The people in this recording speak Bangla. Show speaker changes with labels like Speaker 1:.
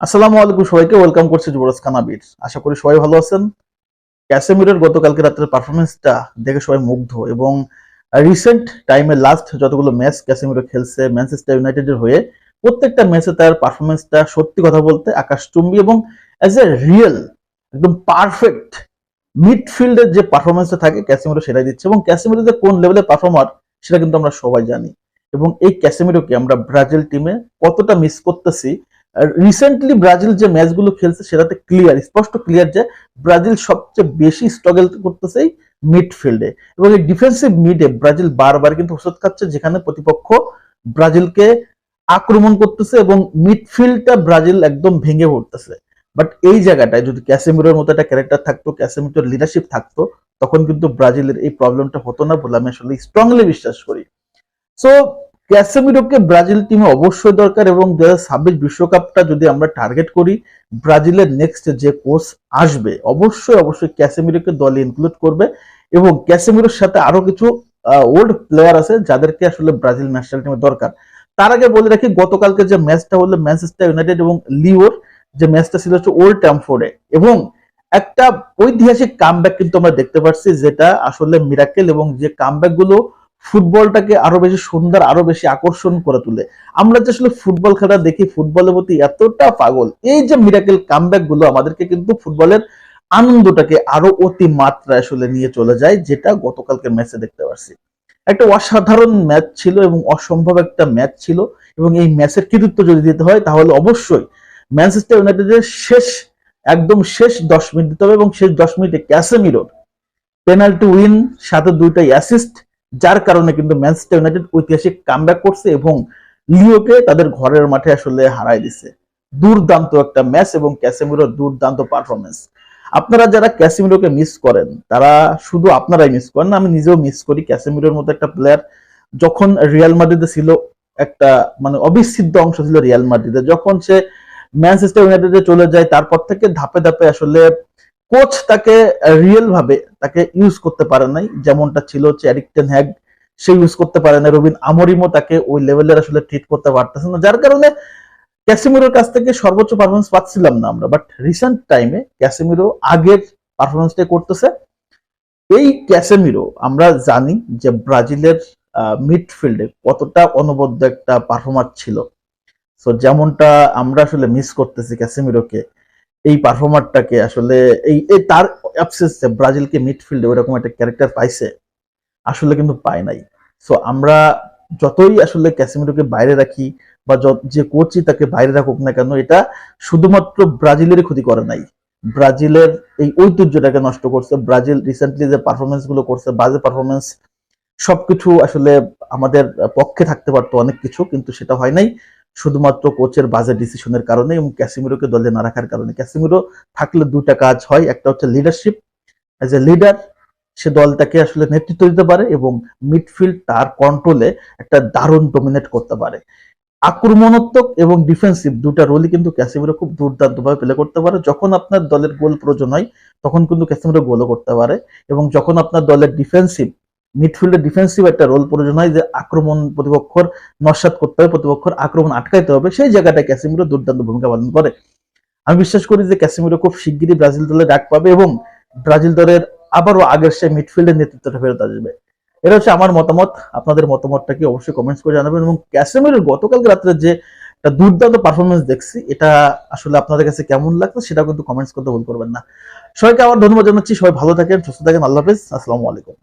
Speaker 1: আসসালামু আলাইকুম সবাইকে ওয়েলকাম করছি যুবরাজ কানাবির। আশা করি সবাই ভালো আছেন। ক্যাসেমিরের গতকালকে রাত্রের পারফরমেন্সটা দেখে সবাই মুগ্ধ এবং রিসেন্ট টাইমে লাস্ট যতগুলো ম্যাচ ক্যাসেমিরো খেলছে ম্যানচেস্টার ইউনাইটেডের হয়ে, প্রত্যেকটা ম্যাচে তার পারফরমেন্সটা সত্যি কথা বলতে আকাশচুম্বী এবং অ্যাজ এ রিয়েল একদম পারফেক্ট মিডফিল্ডের যে পারফরমেন্সটা থাকে ক্যাসেমিরো সেটাই দিচ্ছে এবং ক্যাসেমিরো যে কোন লেভেলের পারফর্মার সেটা কিন্তু আমরা সবাই জানি। এবং এই ক্যাসেমিরোকে আমরা ব্রাজিল টিমে কতটা মিস করতেছি রিসেন্টলি ব্রাজিল যে ম্যাচগুলো খেলছে সেটাতে ক্লিয়ার স্পষ্ট ক্লিয়ার যে ব্রাজিল সবচেয়ে বেশি স্ট্রাগল করতেছে মিডফিল্ডে এবং এই ডিফেন্সিভ মিডে ব্রাজিল বারবার কিন্তু ওষুধ খাচ্ছে, যেখানে প্রতিপক্ষ ব্রাজিলকে আক্রমণ করতেছে এবং মিডফিল্ডটা ব্রাজিল একদম ভেঙে পড়তেছে। বাট এই জায়গাটায় যদি ক্যাসেমিরোর মতো একটা ক্যারেক্টার থাকতো, ক্যাসেমিরোর লিডারশিপ থাকতো, তখন কিন্তু ব্রাজিলের এই প্রবলেমটা হতো না বলে আমি আসলে স্ট্রংলি বিশ্বাস করি। সো ক্যাসেমিরোকে ব্রাজিল টিমে অবশ্যই দরকার এবং দু হাজার বিশ্বকাপটা যদি আমরা টার্গেট করি, ব্রাজিলের নেক্সট যে কোচ আসবে, অবশ্যই অবশ্যই ক্যাসেমিরোকে দলে ইনক্লুড করবে এবং ক্যাসেমিরোর সাথে আরও কিছু ওল্ড প্লেয়ার আছে যাদেরকে আসলে ব্রাজিল ন্যাশনাল টিমে দরকার। তার আগে বলে রাখি, গতকালকে যে ম্যাচটা হলো ম্যানচেস্টার ইউনাইটেড এবং লিওর যে ম্যাচটা ছিল হচ্ছে ওল্ড ট্যামফোর্ডে এবং একটা ঐতিহাসিক কামব্যাক কিন্তু আমরা দেখতে পাচ্ছি, যেটা আসলে মিরাকেল এবং যে কামব্যাকগুলো ফুটবলটাকে আরও বেশি সুন্দর, আরও বেশি আকর্ষণ করে তুলে। আমরা যে আসলে ফুটবল খেলা দেখি, ফুটবলের প্রতি এতটা পাগল। এই যে মিরাকেল কামব্যাকগুলো আমাদেরকে কিন্তু ফুটবলের আনন্দটাকে আরও অতি মাত্রায় আসলে নিয়ে চলে যায়, যেটা গতকালকে ম্যাচে দেখতে পাচ্ছি একটা অসাধারণ ম্যাচ ছিল এবং অসম্ভব একটা ম্যাচ ছিল এবং এই ম্যাচের কৃতিত্ব যদি দিতে হয়, তাহলে অবশ্যই ম্যানচেস্টার ইউনাইটেডের শেষ, একদম শেষ দশ মিনিট দিতে হবে এবং শেষ দশ মিনিটে ক্যাসেমিরোর পেনাল্টি উইন সাথে দুইটা অ্যাসিস্ট যার কারণে কিন্তু ম্যানচেস্টার ইউনাইটেড ঐতিহাসিক কামব্যাক করছে এবং লিওকে তাদের ঘরের মাঠে আসলে হারাই দিছে। দুর্দান্ত একটা ম্যাচ এবং ক্যাসেমিরোর দুর্দান্ত পারফরমেন্স আপনারা যারা ক্যাসেমিরোকে মিস করেন, তারা শুধু আপনারাই মিস করেন আমি নিজেও মিস করি ক্যাসেমিরোর মতো একটা প্লেয়ার যখন রিয়াল মাদ্রিদে ছিল একটা মানে অবিচ্ছেদ্য অংশ ছিল রিয়াল মাদ্রিদে যখন সে ম্যানচেস্টার ইউনাইটেডে চলে যায়, তারপর থেকে ধাপে ধাপে আসলে কোচ তাকে রিয়েল ভাবে তাকে ইউজ করতে পারে নাই। যেমনটা ছিল হচ্ছে এরিক টেন হ্যাগ সে ইউজ করতে পারে না রবিন আমরিমো তাকে ওই লেভেলের আসলে ট্রিট করতে পারতেছে না। যার কারণে ক্যাসিমিরোর কাছ থেকে সর্বোচ্চ পারফরমেন্স পাচ্ছিলাম না আমরা। বাট রিসেন্ট টাইমে ক্যাসিমিরো আগের পারফরমেন্সটাই করতেছে। এই ক্যাসেমিরো আমরা জানি যে ব্রাজিলের মিডফিল্ডে কতটা অনবদ্য একটা পারফরমার ছিল। সো যেমনটা আমরা আসলে মিস করতেছি ক্যাসেমিরোকে। এই পারফর্মারটাকে আসলে এই এই তার অ্যাবসেন্স ব্রাজিলকে মিডফিল্ডে ওইরকম একটা ক্যারেক্টার পাইছে, আসলে কিন্তু পায় নাই। সো আমরা যতই আসলে ক্যাসিমিরোকে বাইরে রাখি বা যে কোচই তাকে বাইরে রাখুক না কেন, এটা শুধুমাত্র ব্রাজিলেরই ক্ষতি করে নাই। ব্রাজিলের এই ঐতিহ্যটাকে নষ্ট করছে, ব্রাজিল রিসেন্টলি যে পারফরমেন্সগুলো করছে, বাজে পারফরমেন্স সবকিছু আসলে আমাদের পক্ষে থাকতে পারতো অনেক কিছু, কিন্তু সেটা হয় নাই। শুধুমাত্র কোচের বাজে ডিসিশনের কারণে এবং ক্যাসিমিরোকে দলে না রাখার কারণে। ক্যাসিমিরো থাকলে দুটা কাজ হয়, একটা হচ্ছে লিডারশিপ অ্যাজ এ লিডার সে দলটাকে আসলে নেতৃত্ব দিতে পারে এবং মিডফিল্ড তার কন্ট্রোলে একটা দারুণ ডোমিনেট করতে পারে। আক্রমণাত্মক এবং ডিফেন্সিভ দুটা রোলই কিন্তু ক্যাসিমিরো খুব দুর্দান্তভাবে প্লে করতে পারে। যখন আপনার দলের গোল প্রয়োজন হয়, তখন কিন্তু ক্যাসিমিরো গোলও করতে পারে এবং যখন আপনার দলের ডিফেন্সিভ মিডফিল্ডে ডিফেন্সিভ একটা রোল প্রয়োজন হয় যে আক্রমণ প্রতিপক্ষর, নস্বাত করতে হবে, প্রতিপক্ষর আক্রমণ আটকাইতে হবে। সেই জায়গাটা ক্যাসিমিরো দুর্দান্ত ভূমিকা পালন করে। আমি বিশ্বাস করি যে ক্যাসিমিরো খুব শিগগিরই ব্রাজিল দলে ডাক পাবে এবং ব্রাজিল দলের আবারও আগের সেই মিডফিল্ডের নেতৃত্বটা ফেরত আসবে। এটা হচ্ছে আমার মতামত। আপনাদের মতামতটা কি অবশ্যই কমেন্টস করে জানাবেন এবং ক্যাসিমিরোর গতকালকে রাত্রে যে একটা দুর্দান্ত পারফরমেন্স দেখছি, এটা আসলে আপনাদের কাছে কেমন লাগছে সেটা কিন্তু কমেন্টস করতে ভুল করবেন না। সবাইকে আবার ধন্যবাদ জানাচ্ছি। সবাই ভালো থাকেন, সুস্থ থাকেন। আল্লাহ হাফিজ। আসসালামু আলাইকুম।